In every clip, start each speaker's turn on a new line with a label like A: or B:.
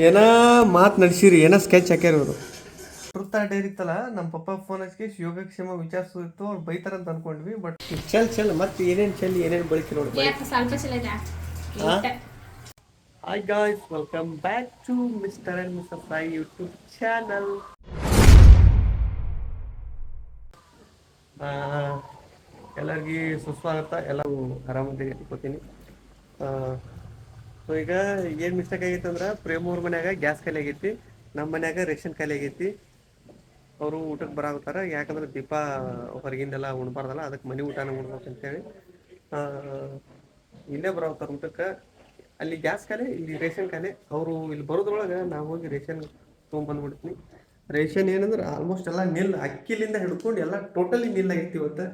A: ಏನ ಮಾತು ನಡೆಸಿರಿ ಏನೋ ಸ್ಕೆಚ್ ಹಾಕ್ಯಾರ ಇವರು ಟ್ರುತ್ ಡೈರಿ ಇತ್ತಲ್ಲ ನಮ್ಮ ಪಪ್ಪ ಫೋನ್ ಹಚ್ಚಿ ಯೋಗಕ್ಷೇಮ ವಿಚಾರಿಸಿತ್ತು ಅವ್ರು ಬೈತಾರಂತ ಅನ್ಕೊಂಡ್ವಿ ಬಟ್ ಚಲ್ ಚಲ್ ಮತ್ತೆ ಏನೇನು ಚಲ್ ಏನೇನು ಬಳಕೆ ನೋಡಿ? Hi guys welcome back to mister and mister Fry YouTube channel ಎಲ್ಲರಿಗೂ ಸುಸ್ವಾಗತ ಎಲ್ಲರೂ ಆರಾಮದಿರಿ ಅನ್ಕೋತೀನಿ ಸೊ ಈಗ ಏನು ಮಿಸ್ಟೇಕ್ ಆಗೈತೆ ಅಂದ್ರೆ ಪ್ರೇಮ್ ಅವ್ರ ಮನ್ಯಾಗ ಗ್ಯಾಸ್ ಖಾಲಿ ಆಗೈತಿ ನಮ್ಮ ಮನ್ಯಾಗ ರೇಷನ್ ಖಾಲಿ ಆಗೈತಿ. ಅವರು ಊಟಕ್ಕೆ ಬರಾಗುತ್ತಾರ ಯಾಕಂದ್ರೆ ದೀಪ ಹೊರಗಿಂದೆಲ್ಲ ಉಣ್ಬಾರ್ದಲ್ಲ ಅದಕ್ಕೆ ಮನೆ ಊಟನ ಉಣ್ಬೇಕು ಅಂತೇಳಿ ಇಲ್ಲೇ ಬರಾಗುತ್ತಾರ ಊಟಕ್ಕೆ. ಅಲ್ಲಿ ಗ್ಯಾಸ್ ಖಾಲಿ, ಇಲ್ಲಿ ರೇಷನ್ ಖಾಲಿ. ಅವರು ಇಲ್ಲಿ ಬರೋದ್ರೊಳಗೆ ನಾವು ಹೋಗಿ ರೇಷನ್ ತೊಗೊಂಬಂದ್ಬಿಡ್ತೀನಿ. ರೇಷನ್ ಏನಂದ್ರೆ ಆಲ್ಮೋಸ್ಟ್ ಎಲ್ಲ ನಿಲ್, ಅಕ್ಕಿಲಿಂದ ಹಿಡ್ಕೊಂಡು ಎಲ್ಲ ಟೋಟಲಿ ನಿಲ್ ಆಗೈತಿ ಇವತ್ತು.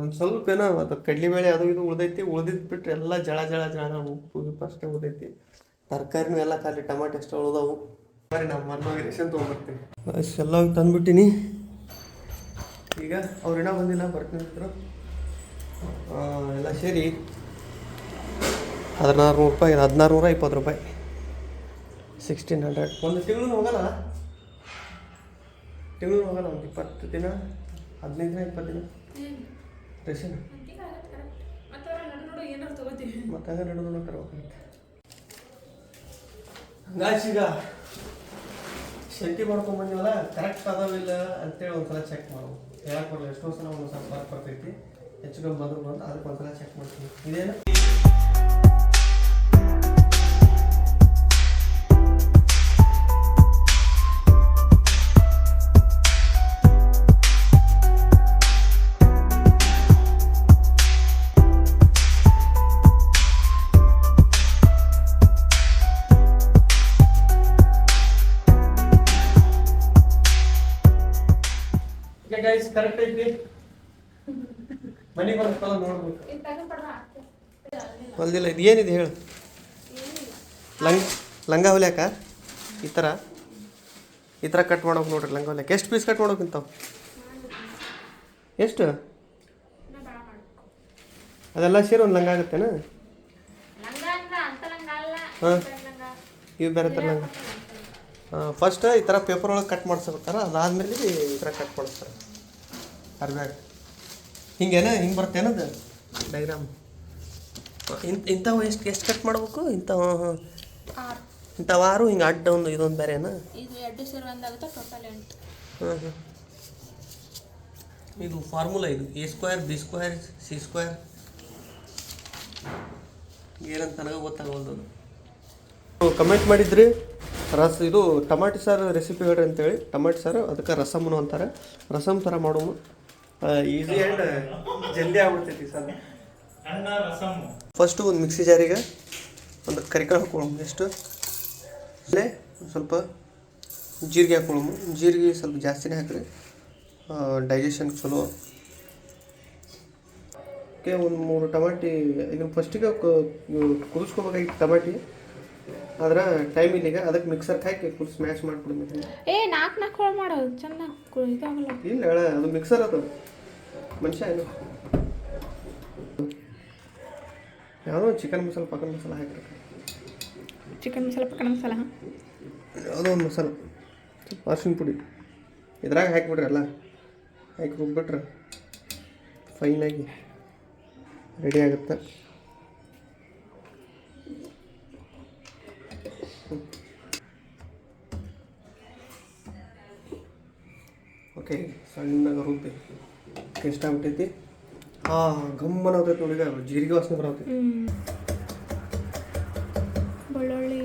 A: ಒಂದು ಸ್ವಲ್ಪ ಏನೋ ಅದು ಕಡ್ಲಿಬೇಳೆ ಅದು ಇದು ಉಳ್ದೈತಿ ಉಳ್ದಿದ್ದು ಬಿಟ್ರೆ ಎಲ್ಲ ಜಳ ಜಳ ಜಳ ಉಪ್ಪು ಗಿಪ್ಪು ಅಷ್ಟೇ ಉಳ್ದೈತಿ. ತರಕಾರಿನೂ ಎಲ್ಲ ಖಾಲಿ ಟಮಾಟೆ ಎಷ್ಟು ಉಳ್ದವು. ಬರೀ ನಾವು ಮರ್ನೋಗಿ ರೇಷನ್ ತೊಗೊಂಡ್ಬರ್ತೀನಿ ಬಸ್ ಎಲ್ಲ ತಂದ್ಬಿಟ್ಟಿನಿ. ಈಗ ಅವ್ರು ಇನ್ನೂ ಬಂದಿಲ್ಲ. ಆ, ಎಲ್ಲ ಸೇರಿ ಹದಿನಾರು ನೂರು ರೂಪಾಯಿ ಹದಿನಾರು ನೂರ ಇಪ್ಪತ್ತು ರೂಪಾಯಿ. ಸಿಕ್ಸ್ಟೀನ್ ಹಂಡ್ರೆಡ್ ಒಂದು ತಿಂಗಳು ಹೋಗಲ್ಲ? ತಿಂಗಳು ಹೋಗಲ್ಲ ಒಂದು ಇಪ್ಪತ್ತು ದಿನ? ಹದಿನೈದು ದಿನ ಇಪ್ಪತ್ತು ದಿನ ರೇಷನ್ ಮತ್ತೆ ಹಂಗೆ ನಡು ನೋಡೋ ತರಬೇಕಾಗುತ್ತೆ ಹಂಗಾಯ್ತು ಈಗ. ಶಂಟಿ ಮಾಡ್ಕೊಂಡ್ ಬಂದಿವಲ್ಲ ಕರೆಕ್ಟ್ ಅದಾವಿಲ್ಲ ಅಂತೇಳಿ ಒಂದ್ಸಲ ಚೆಕ್ ಮಾಡು. ಹೇಳಕ್ ಬರಲ್ಲ ಎಷ್ಟೋ ಸಲ ಒಂದು ಸ್ವಲ್ಪ ಬರ್ತೈತಿ. ಹೆಚ್ಚು ಕಮ್ಮಿ ಬಂದ್ರು ಬಂದು ಅದಕ್ಕೆ ಒಂದ್ಸಲ ಚೆಕ್ ಮಾಡ್ತೀನಿ. ಇದೇನು? ಹೊಲ್ದಿಲ್ಲ ಇದು ಏನಿದೆ ಹೇಳು. ಲಂಗ ಲಂಗ ಹೊಲಿಯಾಕ? ಈ ಥರ ಈ ಥರ ಕಟ್ ಮಾಡೋಕೆ ನೋಡ್ರಿ ಲಂಗ ಹೊಲ್ಯಾಕ. ಎಷ್ಟು ಪೀಸ್ ಕಟ್ ಮಾಡೋಕೆ ಇಂಥವು ಎಷ್ಟು? ಅದೆಲ್ಲ ಸೇರಿ ಒಂದು ಲಂಗ ಆಗುತ್ತೇನ? ಹಾಂ. ಇವು ಬೇರೆ ಥರ ಲಂಗ. ಫಸ್ಟ್ ಈ ಥರ ಪೇಪರ್ ಒಳಗೆ ಕಟ್ ಮಾಡಿಸ್ಬೇಕಾರ ಅದಾದ್ಮೇಲೆ ಈ ಥರ ಕಟ್ ಮಾಡಿಸ್ತಾರೆ. ಅರ್ಬ್ಯಾಗ. ಹಿಂಗೇನ? ಹಿಂಗೆ ಬರ್ತೇನದು ಡೈಗ್ರಾಮ್ ಇಂಥ ಇಂಥವು ಎಷ್ಟು ಎಷ್ಟು ಕಟ್ ಮಾಡ್ಬೇಕು? ಇಂಥವು
B: ಇಂಥವಾರು
A: ಇಂಥವು ಆರು ಹಿಂಗೆ ಅಡ್ಡ ಒಂದು ಇದೊಂದು ಬೇರೆನಾ?
B: ಇದು ಎರಡು ಸೇರಿ ಒಂದಾಗುತ್ತೆ? ಟೋಟಲ್ ಎಂಟು.
A: ಹಾಂ ಹಾಂ ಇದು ಫಾರ್ಮುಲಾ ಇದು. A square B square C square ಏನಂತ ನನಗೆ ಗೊತ್ತಾಗವಲ್ದು ಕಮೆಂಟ್ ಮಾಡಿದ್ರಿ ರಸ ಇದು ಟಮಾಟಿ ಸಾರು ರೆಸಿಪಿ ಹೇಳ್ರಿ ಅಂತೇಳಿ. ಟಮಾಟಿ ಸಾರು ಅದಕ್ಕೆ ರಸಮ್ನು ಅಂತಾರೆ ರಸಮ್ ಥರ ಮಾಡೋನು ಈಸಿ ಆ್ಯಂಡ್ ಜಲ್ದಿ ಆಗ್ಬಿಡ್ತೈತಿ ಸರ್. ಫಸ್ಟು ಒಂದು ಮಿಕ್ಸಿ ಜಾರಿಗೆ ಒಂದು ಕರಿಕಾಳು ಹಾಕೊಳ್ಳೋಣ ಎಷ್ಟು ಅಲ್ಲೇ ಒಂದ್ ಸ್ವಲ್ಪ ಜೀರಿಗೆ ಹಾಕೊಳ್ಳೋಣ ಜೀರಿಗೆ ಸ್ವಲ್ಪ ಜಾಸ್ತಿನೇ ಹಾಕಿರಿ ಡೈಜೆಷನ್ ಚಲೋ. ಓಕೆ ಒಂದು ಮೂರು ಟಮಾಟಿ ಇದನ್ನು ಫಸ್ಟಿಗೆ ಕುದಿಸ್ಕೋಬೇಕಾಗಿತ್ತು ಟಮಾಟಿ. ಆದ್ರೆ ಟೈಮ್ ಇಲ್ಲೀಗ ಅದಕ್ಕೆ ಮಿಕ್ಸರ್ ಹಾಕಿ ಫುಲ್ ಸ್ಮ್ಯಾಶ್ ಮಾಡ್ಬಿಡ್ಬೇಕು
B: ಏ ನಾಲ್ಕು ನಾಲ್ಕು ಹೋಳು ಮಾಡೋದು ಚೆನ್ನಾಗಿ ಇದಾಗಲ್ಲ.
A: ಇಲ್ಲ ಹೇಳ ಅದು ಮಿಕ್ಸರ್ ಅದು. ಮನುಷ್ಯ ಏನು ಯಾವುದೋ ಚಿಕನ್ ಮಸಾಲ ಪಕನ್ ಮಸಾಲ ಹಾಕಿರ್ಬೇಕು
B: ಚಿಕನ್ ಮಸಾಲ ಪಕ್ಕನ ಮಸಾಲ ಹಾಂ?
A: ಯಾವುದೋ ಒಂದು ಮಸಾಲ ಅರಿಶಿನ ಪುಡಿ. ಇದ್ರಾಗ ಹಾಕಿಬಿಡ್ರಿ ಎಲ್ಲ. ಹಾಕಿ ರುಬ್ಬಿಟ್ರೆ ಫೈನಾಗಿ ರೆಡಿ ಆಗುತ್ತೆ. ಓಕೆ ಸಣ್ಣಗೆ ರುಬ್ಬಿ. ಎಷ್ಟು ಆಗ್ಬಿಟ್ಟೈತಿ ಹಾಂ ಗಮ್ಮನ ಆಗ್ತೈತೆ ನೋಡಿ ಜೀರಿಗೆ ವಾಸನೆ ಬರತ್ತೆ.
B: ಬೆಳ್ಳುಳ್ಳಿ.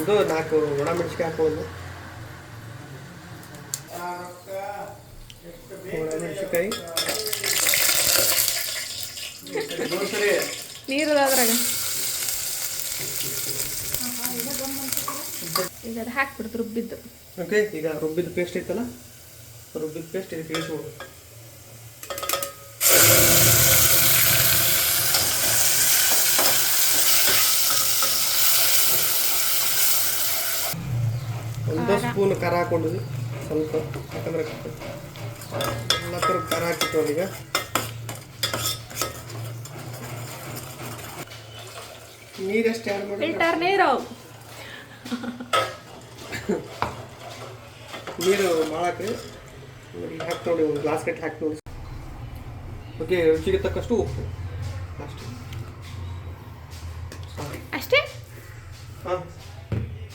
A: ಇದು ನಾಲ್ಕು ಒಣ ಮೆಣಸಿಗೆ ಹಾಕೋದು ಒಣ ಮೆಣಸಿನ್ಕಾಯಿ. ಸರಿ
B: ನೀರು ಅದ್ರಾಗ. ಈಗ ಅದು ಹಾಕ್ಬಿಡ್ತು ರುಬ್ಬಿದ್ದು.
A: ಓಕೆ ಈಗ ರುಬ್ಬಿದ ಪೇಸ್ಟ್ ಐತಲ್ಲ? ರುಬ್ಬಿದ ಪೇಸ್ಟ್ ಇದಕ್ಕೆ ಇಳಿಸ್ಬೋದು ಒಂದು ಸ್ಪೂನ್ ಕರ ಹಾಕೊಂಡಿದ್ವಿ ಸ್ವಲ್ಪ ಯಾಕಂದ್ರೆ ಎಲ್ಲ ಥರ ಖಾರ ಹಾಕಿತ್ತು ಈಗ ನೀರೆಷ್ಟು
B: ಫಿಲ್ಟರ್ ನೀರು.
A: ನೀರು ಮಾಡಾಕ್ರಿ ನೋಡಿ ಹಾಕಿ ನೋಡಿ ಒಂದು ಗ್ಲಾಸ್ ಕಟ್ಟಿ ಹಾಕಿ ನೋಡಿ ಓಕೆ ರುಚಿಗೆ ತಕ್ಕಷ್ಟು ಉಪ್ಪು. ಅಷ್ಟೇ.
B: ಅಷ್ಟೇ?
A: ಹಾಂ.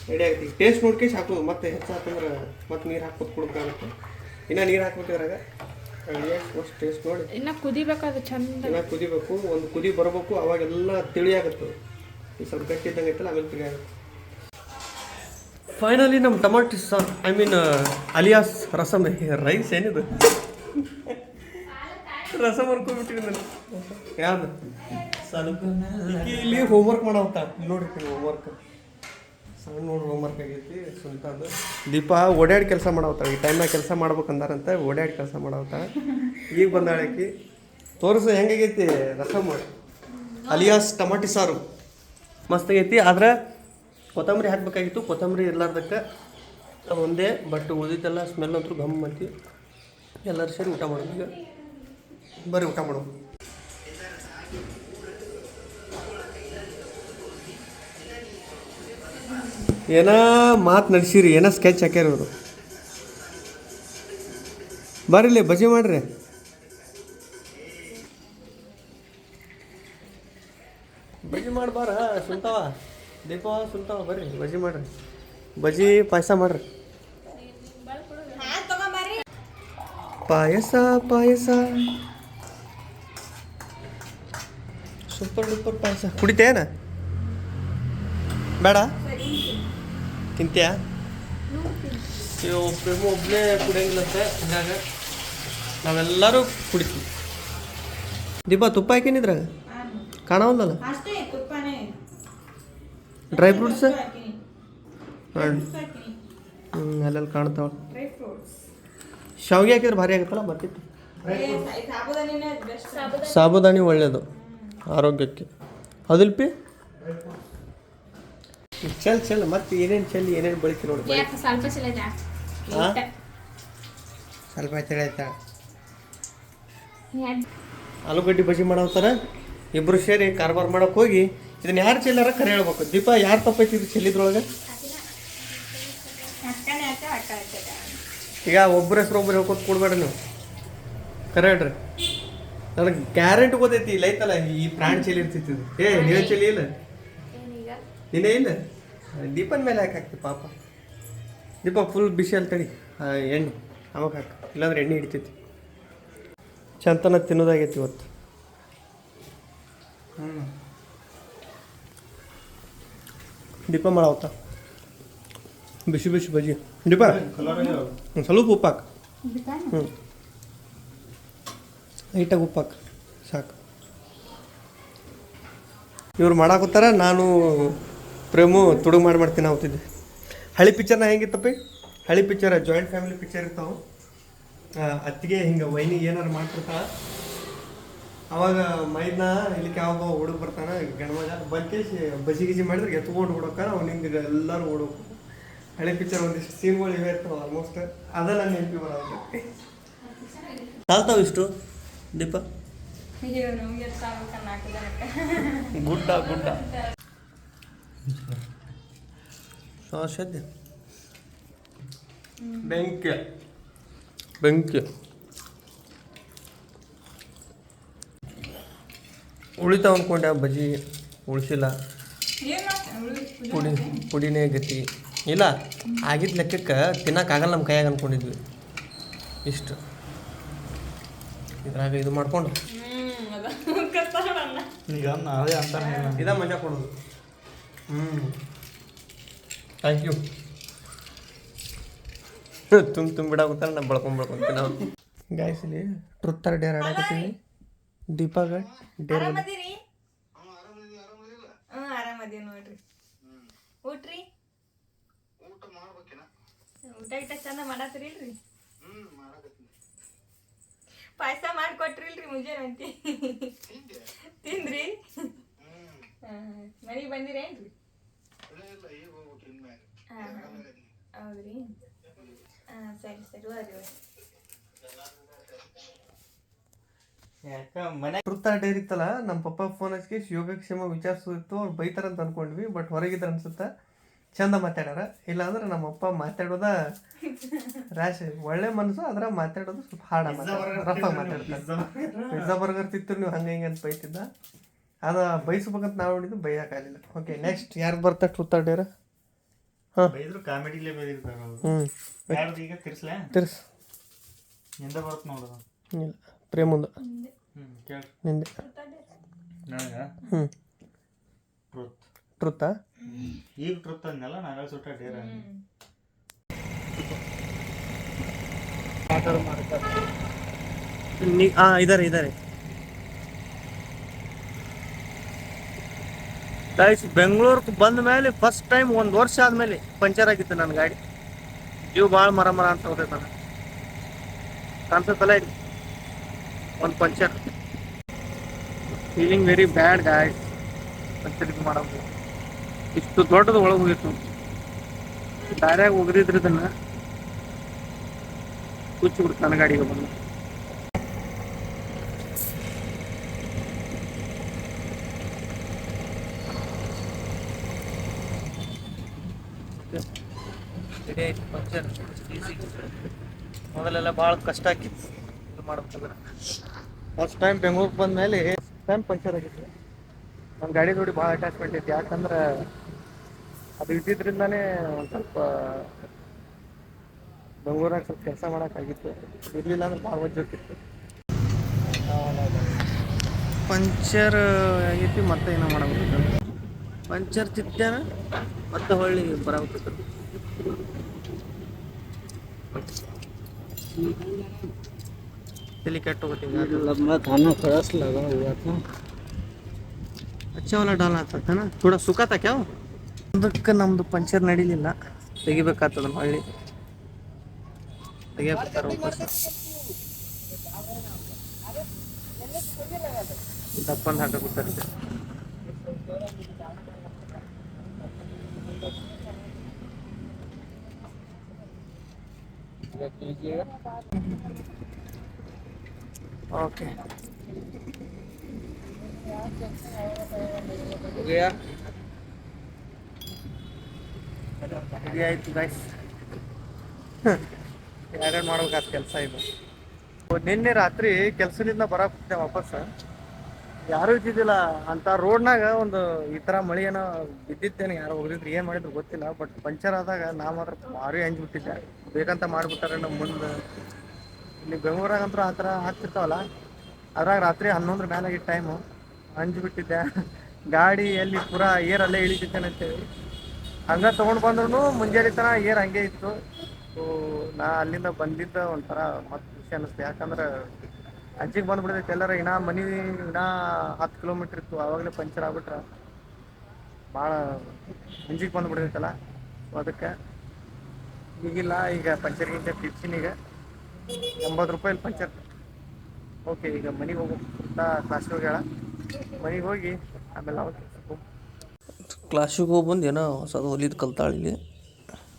A: ರೆಡಿ ಆಗ್ತೀವಿ ಟೇಸ್ಟ್ ನೋಡ್ಕೇಶ್ ಹಾಕೋದು ಮತ್ತೆ ಹೆಚ್ಚಾತಂದ್ರೆ ಮತ್ತೆ ನೀರು ಹಾಕ್ಬೋದು ಕುಡ್ಕಾಗುತ್ತೆ ಇನ್ನು ನೀರು ಹಾಕ್ಬೇಕಿದ್ರಾಗ ಅಷ್ಟು ಟೇಸ್ಟ್ ನೋಡಿ.
B: ಇನ್ನು ಕುದಿಬೇಕಾದ್ರೆ ಚಂದ.
A: ಇನ್ನ ಕುದಿಬೇಕು. ಒಂದು ಕುದಿ ಬರಬೇಕು. ಅವಾಗೆಲ್ಲ ತಿಳಿ ಆಗುತ್ತೆ ಈ ಸ್ವಲ್ಪ ಗಟ್ಟಿ ಇದ್ದಂಗೆ ಐತಲ್ಲ ಆಮೇಲೆ ತಿಳಿ ಆಗುತ್ತೆ ಫೈನಲಿ ನಮ್ಮ ಟಮಾಟಿ ಸಾ I mean alias rasam rice ಏನಿದು? ರಸಮ್ ಅನ್ಕೊಂಡ್ಬಿಟ್ಟಿವಿ ನಾನು. ಯಾವ್ದು? ಈಕಿ ಇಲ್ಲಿ ಹೋಮ್ವರ್ಕ್ ಮಾಡವತ್ತ ನೋಡ್ರಿ ಹೋಮ್ವರ್ಕ್ ಸಣ್ಣ ನೋಡ್ರಿ ಹೋಮ್ವರ್ಕ್ ಆಗೈತಿ ಸುಲ್ತಾದು ದೀಪ ಓಡಾಡಿ ಕೆಲಸ ಮಾಡವತ್ತಾಳ ಈ ಟೈಮ್ನಾಗ ಕೆಲಸ ಮಾಡ್ಬೇಕಂದಾರಂತ, ಓಡಾಡಿ ಕೆಲಸ ಮಾಡವತ್ತಾಳೆ ಈಗ ಬಂದಾಳಕಿ ತೋರಿಸು ಹೆಂಗಾಗೈತಿ ರಸಮ್? ಅಲಿಯಾಸ್ ಟಮಾಟಿ ಸಾರು. ಮಸ್ತ್ ಆಗೈತಿ. ಆದ್ರೆ ಕೊತ್ತಂಬರಿ ಹಾಕಬೇಕಾಗಿತ್ತು. ಕೊತ್ತಂಬರಿ ಇರಲಾರ್ದಕ್ಕೆ ಒಂದೇ ಬಟ್ ಉಳಿದಿದ್ದೆಲ್ಲ ಸ್ಮೆಲ್ ಅಂತೂ ಗಮ್ ಅಂತಿ ಎಲ್ಲರೂ ಸೇರಿ ಊಟ ಮಾಡೋದು ಈಗ ಬರ್ರಿ ಊಟ ಮಾಡೋದು ಏನೋ ಮಾತು ನಡೆಸಿರಿ, ಏನೋ ಸ್ಕೆಚ್ ಹಾಕ್ಯಾರ ಇವರು. ಬರ್ರಿ ಬಜೆ ಮಾಡ್ರಿ. ದೀಪ ಸುಂತಾವ ಬರ್ರಿ. ಬಜಿ ಮಾಡ್ರಿ. ಬಜಿ ಪಾಯಸ ಮಾಡ್ರಿ. ಪಾಯಸ ಪಾಯಸ. ಸೂಪರ್ ಡೂಪರ್ ಪಾಯಸ. ಕುಡಿತೇನ ಬೇಡ? ತಿಂತ್ಯಾ? ಇವು ಪ್ರೇಮ ಒಬ್ಬನೇ ಕುಡಿಯಂಗಿಲ್ಲಂತೆ. ಹಂಗಾಗ ನಾವೆಲ್ಲರೂ ಕುಡಿತೀವಿ. ದೀಪ ತುಪ್ಪ ಹಾಕಿನಿದ್ರಾಗ
C: ಕಾಣ ಒಂದಲ್ಲ
A: ಡ್ರೈ ಫ್ರೂಟ್ಸ್
C: ಅಲ್ಲಲ್ಲಿ
A: ಹ್ಞೂ
C: ಹಾಕಿನಿ.
A: ಅಲ್ಲೆಲ್ಲಿ ಕಾಣ್ತಾವ. ಶಾವಿಗೆ ಹಾಕಿದ್ರೆ ಭಾರಿ ಆಗುತ್ತಲ್ಲ ಬರ್ತಿತ್ತು.
C: ಬೆಸ್ಟ್
A: ಸಾಬುದಾನಿ ಒಳ್ಳೆಯದು ಆರೋಗ್ಯಕ್ಕೆ. ಅದಿಲ್ಪಿ ಚಲ್ ಚಲ್ ಮತ್ತೆ ಏನೇನು ಚೆಲ್ಲಿ ಏನೇನು ಬಳಕೆ ನೋಡಿ
B: ಸ್ವಲ್ಪ?
A: ಸ್ವಲ್ಪ ತಿಳಿಯ್ತಾ ಆಲೂಗಡ್ಡೆ ಬಜ್ಜಿ ಮಾಡೋತಾರ ಇಬ್ರು ಸೇರಿ ಕಾರ್ಬಾರ್ ಮಾಡೋಕೆ ಹೋಗಿ ಇದನ್ನ ಯಾರು ಚೆಲ್ಲಾರ ಕರೆ ಹೇಳ್ಬೇಕು. ದೀಪ ಯಾರು ತಪ್ಪೈತಿ ಇದು ಚೆಲ್ಲಿದ್ರೊಳಗೆ? ಈಗ ಒಬ್ಬರ ಹೆಸರು ಒಬ್ಬರು ಹೇಳ್ಕೊತ ಕೊಡ್ಬೇಡ ನೀವು. ಕರೆ ಹೇಳ್ರಿ. ನನಗೆ ಗ್ಯಾರಂಟಿ ಗೊತ್ತೈತಿ ಇಲ್ಲ ಐತಲ್ಲ ಈ ಪ್ರಾಣಿ ಚೆಲ್ಲಿ ಇರ್ತಿತ್ತು ಇದು. ಏ ನೀವೇ ಚೆಲ್ಲಿ ಇಲ್ಲ? ನೀನೇ ಇಲ್ಲ? ದೀಪನ ಮೇಲೆ ಯಾಕೆ ಹಾಕ್ತಿ ಪಾಪ? ದೀಪ ಫುಲ್ ಬಿಸಿ ಅಲ್ಲಿ ತಡಿ. ಎಣ್ಣೆ. ಅವಾಗ ಹಾಕಿ. ಇಲ್ಲಾಂದ್ರೆ ಎಣ್ಣೆ ಹಿಡಿತೈತಿ. ಚಂತನ ತಿನ್ನೋದಾಗೈತಿ ಇವತ್ತು. ಹ್ಞೂ ದೀಪ ಮಾಡಾವತ್ತ. ಬಿಸಿ ಬಿಸಿ ಬಜ್ಜಿ. ದೀಪ? ಹ್ಞೂ ಸ್ವಲ್ಪ ಉಪ್ಪು ಹಾಕು ಹ್ಞೂ ಲೈಟಾಗಿ ಉಪ್ಪು ಸಾಕು. ಇವ್ರು ಮಾಡಾಕತ್ತಾರ ನಾನು ಪ್ರೇಮು ತುಡುಗು ಮಾಡಿ ಮಾಡ್ತೀನಿ ಅವತ್ತಿದ್ದೆ ಹಳಿ ಪಿಕ್ಚರ್ನ ಹೆಂಗಿತ್ತಪ್ಪಿ? ಹಳಿ ಪಿಕ್ಚರ್ ಜಾಯಿಂಟ್ ಫ್ಯಾಮಿಲಿ ಪಿಕ್ಚರ್ ಇರ್ತಾವೆ. ಅತ್ತಿಗೆ ಹಿಂಗೆ ವೈನಿ ಏನಾರು ಮಾಡ್ತಿರ್ತಾಳ? ಅವಾಗ ಮೈದ್ನ ಇಲ್ಲಿಕ್ಕೆ ಯಾವ ಹುಡುಗ ಬರ್ತಾನೆ ಗಣಮಜ ಬಂಕೇಶ್ ಬಜಿ ಗಿಜಿ ಮಾಡಿದ್ರೆ ಎತ್ಕೊಂಡು ಹುಡುಕ ಅವ್ನಿಂದ ಎಲ್ಲರೂ ಹುಡುಕು ಹಳೆ ಪಿಕ್ಚರ್ ಒಂದಿಷ್ಟು ಸೀನ್ಗಳು ಇವೆ ಇರ್ತಾವೆ ಆಲ್ಮೋಸ್ಟ್ ಅದೆಲ್ಲ ನೆನಪಿ ಬರೋದು ಸಾಲ್ತಾವ ಇಷ್ಟು ದೀಪ? ಗುಡ್ಡ ಗುಡ್ಡ. ಬೆಂಕಿ. ಬೆಂಕಿ. ಉಳಿತಾವ ಅನ್ಕೊಂಡೆ ಆ ಬಜ್ಜಿ ಉಳಿಸಿಲ್ಲ.
C: ಏನು
A: ಪುಡಿ ಪುಡಿನೇ ಗತಿ ಇಲ್ಲ ಆಗಿದ್ದ ಲೆಕ್ಕಕ್ಕೆ ತಿನ್ನೋಕ್ಕಾಗಲ್ಲ ನಮ್ಮ ಕೈಯಾಗ ಅಂದ್ಕೊಂಡಿದ್ವಿ ಇಷ್ಟು. ಇದ್ರಾಗ ಇದು ಮಾಡಿಕೊಂಡು.
D: ಈಗ ನಾವೇ ಅಂತಾನೆ
A: ಇದ ಮಜಾ ಕೊಡೋದು. ಹ್ಞೂ ಥ್ಯಾಂಕ್ ಯು ತುಂಬ ತುಂಬ ಬಿಡಾಗುತ್ತಾರೆ ನಾ ಬಳ್ಕೊಂಡ್ ಬಳ್ಕೊಂತೀನಿ ನಾವು. ಗಾಯ್ಸ್ ಇಲ್ಲಿ ಡೇರ್ ಡೇರ್ ಆಡಕತ್ತೀವಿ ದೀಪಾಗ ಡೇರ್
C: ಆರಾಮದಿರಿ? ಹ್ಞೂ ಆರಾಮದೀವಿ ಊಟ್ರಿ? ಊಟ ಗಿಟ ಚಂದ ಮಾಡತ್ತೀರಿಲ್ರಿ ಪಾಯಸ ಮಾಡ್ಕೊಟ್ರಿಲ್ರಿ ಮುಂಜಾನೆ ಅಂತಿ ತಿಂದ್ರಿ ಮನೆಗೆ ಬಂದಿರೇನ್ರಿ ಹಾಂ, ಹೌದ್ರಿ. ಹಾಂ, ಸರಿ ಸರಿ ಹೋದ್ರಿ.
A: ಆ ಡೇರ್ ಇತ್ತಲ್ಲ ನಮ್ಮ ಪಪ್ಪ ಫೋನ್ ಹಚ್ಚಿ ಯೋಗಕ್ಷೇಮ ವಿಚಾರಿಸಿತ್ತು ಅವ್ರು ಬೈತಾರ ಅಂತ ಅನ್ಕೊಂಡ್ವಿ ಬಟ್ ಹೊರಗಿದ್ರ ಅನ್ಸುತ್ತ. ಚಂದ ಮಾತಾಡ್ಯಾರ. ಇಲ್ಲ ನಮ್ಮ ಅಪ್ಪ ಮಾತಾಡೋದ ರ್ಯಾಶ್ ಒಳ್ಳೆ ಮನಸ್ಸು ಅದ್ರ ಮಾತಾಡೋದು ಸ್ವಲ್ಪ ಹಾಡ ರಫ್ ಮಾತಾಡ್ತಾರೆ. ಪಿಜ್ಜಾ ಬರ್ಗರ್ ತಿತ್ತು ನೀವು ಹಂಗೆ ಹಿಂಗೆ ಅಂತ ಬೈತಿದ್ದ. ಅದ ಬೈಸ್ಬೇಕಂತ ನಾವು ನೋಡಿದ್ದು ಬೈಯಕ್ಕಾಗಲಿಲ್ಲ ಓಕೆ ನೆಕ್ಸ್ಟ್ ಯಾರು ಬರ್ತಾ ಟ್ರೂತ್ ಡೇರ
D: ಬೈದ್ರು ಕಾಮಿಡಿಲೇ
A: ಹ್ಞೂ
D: ಯಾರ್ದು ಈಗ? ತಿರ್ಸ್ಲಾ?
A: ತಿರ್ಸ್.
D: ಎಂದ ಬರುತ್ತೆ ನೋಡೋದು
A: ಇಲ್ಲ. ಪ್ರೇಮಂದು ನಿಂದೆ. ಹ್ಞೂ ಟ್ರುತ್ತಾ
D: ಈಗ ಟ್ರುತ್
A: ಹಾಂ ಇದಾರೆ ಇದಾರೆ. ಗೈಸ್ ಬೆಂಗಳೂರಿಗೆ ಬಂದ ಮೇಲೆ ಫಸ್ಟ್ ಟೈಮ್ ಒಂದು ವರ್ಷ ಆದ್ಮೇಲೆ ಪಂಚರ್ ಆಗಿತ್ತು ನನ್ನ ಗಾಡಿ. ಜೀವ ಭಾಳ ಮರ ಮರ ಅಂತ ಹೋಗ್ತೈತೆ ನನಗೆ ಕಾಣಿಸುತ್ತಲ್ಲ ಇದು? ಒಂದು puncture feeling very bad guys puncture ಇದು ಮಾಡೋದು ಇಷ್ಟು ದೊಡ್ಡದು ಒಳಗೆ ಹೋಗಿತ್ತು ದಾರ್ಯಾಗ ಹೋಗದಿದ್ರೆ ಇದನ್ನ ಕುಚ್ಚಿ ಬಿಡ್ತು ನನ್ನ ಗಾಡಿಗೆ ಬಂದು ರೆಡಿ ಆಯ್ತು ಪಂಚರ್ ಈಸಿ ಮೊದಲೆಲ್ಲ ಭಾಳ ಕಷ್ಟ ಆಗಿತ್ತು ಇದು ಮಾಡ್ಬೇಕಂದ್ರೆ ಫಸ್ಟ್ ಟೈಮ್ ಬೆಂಗಳೂರಿಗೆ ಬಂದ ಮೇಲೆ ಟೈಮ್ ಪಂಚರ್ ಆಗಿತ್ತು. ನಮ್ಮ ಗಾಡಿ ನೋಡಿ ಭಾಳ ಅಟ್ಯಾಚ್ಮೆಂಟ್ ಇತ್ತು ಯಾಕಂದ್ರೆ ಅದು ಇದ್ದಿದ್ರಿಂದಾನೇ ಒಂದು ಸ್ವಲ್ಪ ಬೆಂಗಳೂರಾಗ ಸ್ವಲ್ಪ ಕೆಲಸ ಮಾಡೋಕ್ಕಾಗಿತ್ತು. ಇರಲಿಲ್ಲ ಅಂದ್ರೆ ಭಾಳ ವಜ್ಜೋಕಿತ್ತು ಪಂಚರ್ ಆಗಿತ್ತು ಮತ್ತೆ ಏನೋ ಮಾಡಬೇಕು. ಪಂಚರ್ ತಿತ್ತೇನ ಮತ್ತೆ ಹೊಳ್ಳಿ ಬರಾಗ್ತಿತ್ತು ತಲೆ ಕೆಟ್ಟು ಅಚ್ಚವಲ್ಲ ಡಾಲ್ ಆತನ ಥೋಡ ಸುಖ ತಕ್ಯಾವ ಅದಕ್ಕೆ ನಮ್ದು ಪಂಚರ್ ನಡೀಲಿಲ್ಲ. ತೆಗಿಬೇಕಾಗ್ತದ ಹಳ್ಳಿ ತೆಗಿಯಬೇಕಾರೆ ದಪ್ಪಂದು ಹಾಕಬೇಕಾಗ್ತದೆ Thank. ओके हो गया ರೆಡಿ ಆಯ್ತು ಗೈಸ್ ಯಾರ್ಯಾರು ಮಾಡ್ಬೇಕಾದ ಕೆಲಸ ಇದು ನಿನ್ನೆ ರಾತ್ರಿ ಕೆಲಸದಿಂದ ಬರಕ್ಕೆ ವಾಪಸ್ ಯಾರು ಇದ್ದಿದ್ದಿಲ್ಲ ಅಂತ ರೋಡ್ನಾಗ ಒಂದು ಈ ಥರ ಮಳೆ ಏನೋ ಬಿದ್ದಿತ್ತೇನೆ ಯಾರು ಹೋಗಿದ್ರು ಏನು ಮಾಡಿದ್ರು ಗೊತ್ತಿಲ್ಲ ಬಟ್ ಪಂಚರ್ ಆದಾಗ ನಾ ಮಾತ್ರ ಭಾರಿ ಅಂಜ್ಬಿಟ್ಟಿದ್ದೆ ಬೇಕಂತ ಮಾಡಿಬಿಟ್ಟಾರೆ ನಮ್ಮ ಮುಂದೆ ಇಲ್ಲಿ ಬೆಂಗ್ಳೂರಾಗ ಅಂತೂ ಆ ಥರ ಆಗ್ತಿರ್ತಾವಲ್ಲ? ಅದ್ರಾಗ ರಾತ್ರಿ ಹನ್ನೊಂದರ ಮೇಲೆ ಟೈಮ್ ಅಂಜ್ಬಿಟ್ಟಿದ್ದೆ. ಗಾಡಿ ಎಲ್ಲಿ ಪೂರಾ ಏರ್ ಅಲ್ಲೇ ಇಳಿತಿದ್ದೇನಂತೇಳಿ ಹಂಗ ತಗೊಂಡ್ ಬಂದ್ರು ಮುಂಜಾನೆ ತನ ಏರ್ ಹಂಗೆ ಇತ್ತು. ನಾ ಅಲ್ಲಿಂದ ಬಂದಿದ್ದ ಒಂಥರ ಮತ್ತೆ ಖುಷಿ ಅನ್ನಿಸ್ತು ಯಾಕಂದ್ರೆ ಅಂಚಿಗೆ ಬಂದ್ಬಿಡ್ತೈತೆ ಎಲ್ಲರ. ಇನ್ನ ಮನಿ, ಇನ್ನ ಹತ್ತು ಕಿಲೋಮೀಟ್ರ್ ಇತ್ತು. ಅವಾಗಲೇ ಪಂಚರ್ ಆಗ್ಬಿಟ್ರ. ಭಾಳ ಅಂಜಿಗೆ ಬಂದ್ಬಿಡ್ತೈತಲ್ಲ ಅದಕ್ಕೆ ಈಗಿಲ್ಲ. ಈಗ ಪಂಚರ್ ಗಿಂಚರ್ ಈಗ. ಎಂಬತ್ತು ರೂಪಾಯಿ ಪಂಚರ್. ಓಕೆ ಈಗ ಮನೆಗೆ ಹೋಗ್ಬೇಕು ಕ್ಲಾಸಿಗೆ ಹೋಗ್ಯಾಳ. ಮನೆಗೆ ಹೋಗಿ ಆಮೇಲೆ ಅವಾಗ ಕ್ಲಾಸಿಗೆ ಹೋಗಿ. ಬಂದು ಏನೋ ಹೊಸದು ಹೊಲಿದು ಕಲ್ತಾಳ ಇಲ್ಲಿ.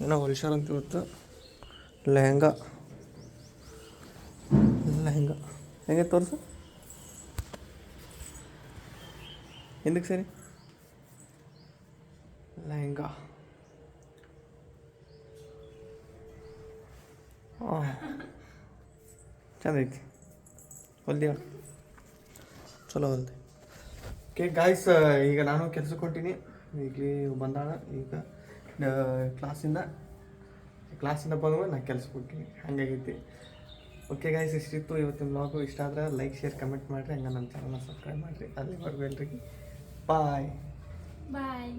A: ಏನೋ ಹೊಲಿಸಾರ ಅಂತ ಇವತ್ತು ಲೆಹಂಗಾ. ಲೆಹಂಗಾ. ಹೆಂಗೆ ತೋರಿಸು? ಹಿಂದಕ್ಕೆ ಸರಿ. ಲೆಹಂಗಾ. ಹಾಂ ಚಂದ ಐತಿ ಹೊಲ್ದಿಯ ಚಲೋ ಹೊಲ್ದಿ ಓಕೆ ಗಾಯ್ಸ್ ಈಗ ನಾನು ಕೆಲ್ಸಕ್ಕೆ ಹೊಂಟೀನಿ. ಈಗ ಬಂದಾಳ. ಈಗ ಕ್ಲಾಸಿಂದ ಕ್ಲಾಸಿಂದ ಬಂದ್ಮೇಲೆ ನಾನು ಕೆಲಸ ಹೋಗ್ತೀನಿ ಹಂಗಾಗೈತಿ. ಓಕೆ ಗಾಯ್ಸ್ ಇಷ್ಟಿತ್ತು ಇವತ್ತಿನ ಬ್ಲಾಗು ಇಷ್ಟ ಆದ್ರೆ ಲೈಕ್ ಶೇರ್ ಕಮೆಂಟ್ ಮಾಡಿರಿ. ಹಂಗೆ ನನ್ನ ಚಾನಲ್ನ ಸಬ್ಸ್ಕ್ರೈಬ್ ಮಾಡಿರಿ. ಅಲ್ಲಿವರೆಗೂ ಎಲ್ರಿಗೆ ಬಾಯ್
B: ಬಾಯ್